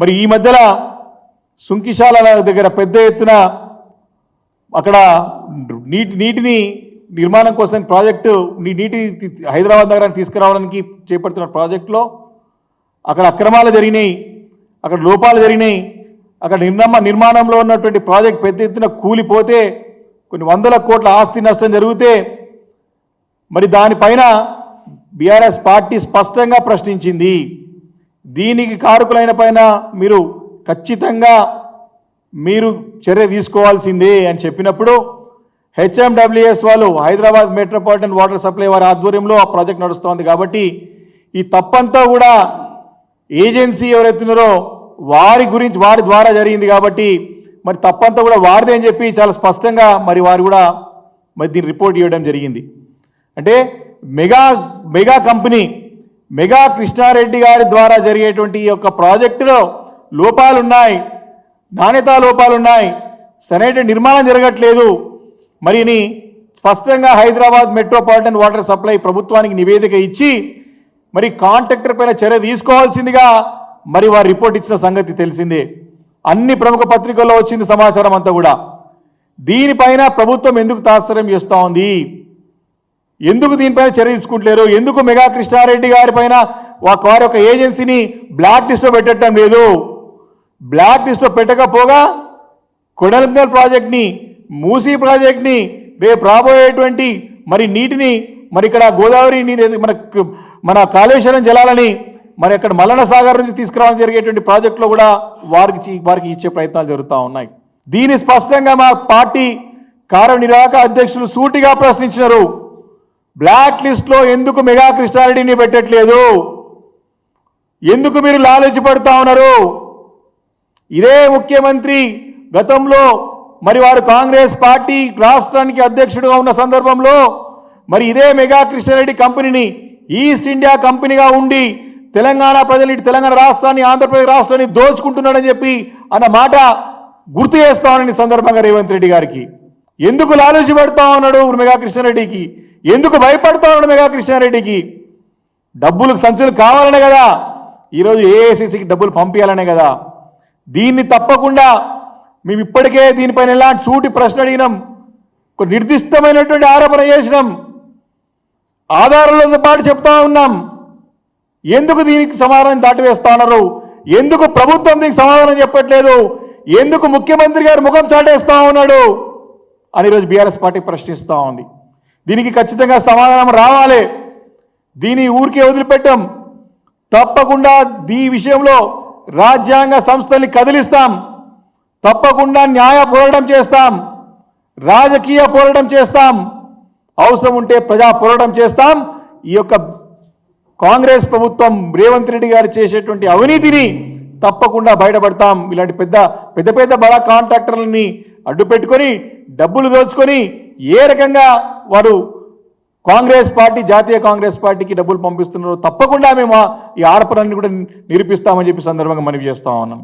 మరి ఈ మధ్యన సుంకిశాల దగ్గర పెద్ద ఎత్తున అక్కడ నీటి నీటిని నిర్మాణం కోసం ప్రాజెక్టు నీటి హైదరాబాద్ నగరానికి తీసుకురావడానికి చేపడుతున్న ప్రాజెక్టులో అక్కడ అక్రమాలు జరిగినాయి అక్కడ లోపాలు జరిగినాయి అక్కడ నిర్మాణ నిర్మాణంలో ఉన్నటువంటి ప్రాజెక్ట్ పెద్ద ఎత్తున కూలిపోతే కొన్ని వందల కోట్ల ఆస్తి నష్టం జరిగితే మరి దానిపైన బీఆర్ఎస్ పార్టీ స్పష్టంగా ప్రశ్నించింది. దీనికి కారకులైన పైన మీరు ఖచ్చితంగా మీరు చర్య తీసుకోవాల్సిందే అని చెప్పినప్పుడు హెచ్ఎండబ్ల్యూఎస్ వాళ్ళు హైదరాబాద్ మెట్రోపాలిటన్ వాటర్ సప్లై వారి ఆధ్వర్యంలో ఆ ప్రాజెక్ట్ నడుస్తోంది కాబట్టి ఈ తప్పంతా కూడా ఏజెన్సీ ఎవరైతున్నారో వారి గురించి వారి ద్వారా జరిగింది కాబట్టి మరి తప్పంతా కూడా వారిదే అని చెప్పి చాలా స్పష్టంగా మరి వారు కూడా మరి దీన్ని రిపోర్ట్ ఇవ్వడం జరిగింది. అంటే mega mega company mega Krishnareddy గారి ద్వారా జరిగేటువంటి ఈ యొక్క ప్రాజెక్టులో లోపాలున్నాయి నాణ్యతా లోపాలున్నాయి సరైన నిర్మాణం జరగట్లేదు. మరిని స్పష్టంగా హైదరాబాద్ మెట్రోపాలిటన్ వాటర్ సప్లై ప్రభుత్వానికి నివేదిక ఇచ్చి మరి కాంట్రాక్టర్ పైన చర్య తీసుకోవాల్సిందిగా మరి వారు రిపోర్ట్ ఇచ్చిన సంగతి తెలిసిందే. అన్ని ప్రముఖ పత్రికల్లో వచ్చింది సమాచారం అంతా కూడా. దీనిపైన ప్రభుత్వం ఎందుకు తాత్సర్యం చేస్తూ ఉంది? ఎందుకు దీనిపైన చర్య తీసుకుంటలేరు? ఎందుకు మెగా కృష్ణారెడ్డి గారి పైన వారి యొక్క ఏజెన్సీని బ్లాక్ లిస్ట్లో పెట్టడం లేదు? బ్లాక్ లిస్ట్లో పెట్టకపోగా కొడలింగల్ ప్రాజెక్ట్ని మూసీ ప్రాజెక్ట్ని రేపు రాబోయేటువంటి మరి నీటిని మరి ఇక్కడ గోదావరి నీరు మన మన కాళేశ్వరం జలాలని మరి అక్కడ మల్లన సాగర్ నుంచి తీసుకురావడం జరిగేటువంటి ప్రాజెక్టులో కూడా వారికి వారికి ఇచ్చే ప్రయత్నాలు జరుగుతూ ఉన్నాయి. దీని స్పష్టంగా మా పార్టీ కార్యనిర్వాహక అధ్యక్షులు సూటిగా ప్రశ్నించినారు. బ్లాక్ లిస్ట్లో ఎందుకు మెగా క్రిస్టాలిటీని పెట్టట్లేదు? ఎందుకు మీరు లాలచి పడుతూ ఉన్నారు? ఇదే ముఖ్యమంత్రి గతంలో మరి వారు కాంగ్రెస్ పార్టీ రాష్ట్రానికి అధ్యక్షుడుగా ఉన్న సందర్భంలో మరి ఇదే మెగా కృష్ణారెడ్డి కంపెనీని ఈస్ట్ ఇండియా కంపెనీగా ఉండి తెలంగాణ ప్రజలు ఇటు తెలంగాణ రాష్ట్రాన్ని ఆంధ్రప్రదేశ్ రాష్ట్రాన్ని దోచుకుంటున్నాడని చెప్పి అన్న మాట గుర్తు చేస్తామని సందర్భంగా రేవంత్ రెడ్డి గారికి. ఎందుకు లాలూచి పడుతా ఉన్నాడు మెగా కృష్ణారెడ్డికి? ఎందుకు భయపడతా ఉన్నాడు మెగా కృష్ణారెడ్డికి డబ్బులు సంచులు కావాలనే కదా. ఈరోజు ఏఐసిసికి డబ్బులు పంపించాలనే కదా. దీన్ని తప్పకుండా మేము ఇప్పటికే దీనిపైన ఎలాంటి సూటి ప్రశ్న అడిగినాం. ఒక నిర్దిష్టమైనటువంటి ఆరోపణ చేసినాం. ఆధారాలతో పాటు చెప్తా ఉన్నాం. ఎందుకు దీనికి సమాధానం దాటివేస్తా ఉన్నారు? ఎందుకు ప్రభుత్వం దీనికి సమాధానం చెప్పట్లేదు? ఎందుకు ముఖ్యమంత్రి గారు ముఖం చాటేస్తా ఉన్నాడు? అని ఈరోజు బీఆర్ఎస్ పార్టీ ప్రశ్నిస్తూ ఉంది. దీనికి ఖచ్చితంగా సమాధానం రావాలి. దీని ఊరికే వదిలిపెట్టాం. తప్పకుండా ఈ విషయంలో రాజ్యాంగ సంస్థల్ని కదిలిస్తాం. తప్పకుండా న్యాయ పోరాటం చేస్తాం. రాజకీయ పోరాటం చేస్తాం. అవసరం ఉంటే ప్రజా పోరాటం చేస్తాం. ఈ యొక్క కాంగ్రెస్ ప్రభుత్వం రేవంత్ రెడ్డి గారు చేసేటువంటి అవినీతిని తప్పకుండా బయటపడతాం. ఇలాంటి పెద్ద పెద్ద పెద్ద బడా కాంట్రాక్టర్లని అడ్డు పెట్టుకొని డబ్బులు దోచుకొని ఏ రకంగా వారు కాంగ్రెస్ పార్టీ జాతీయ కాంగ్రెస్ పార్టీకి డబ్బులు పంపిస్తున్నారు. తప్పకుండా మేము ఈ ఆడపరాన్ని కూడా నిరూపిస్తామని చెప్పి సందర్భంగా మనవి చేస్తా ఉన్నాం.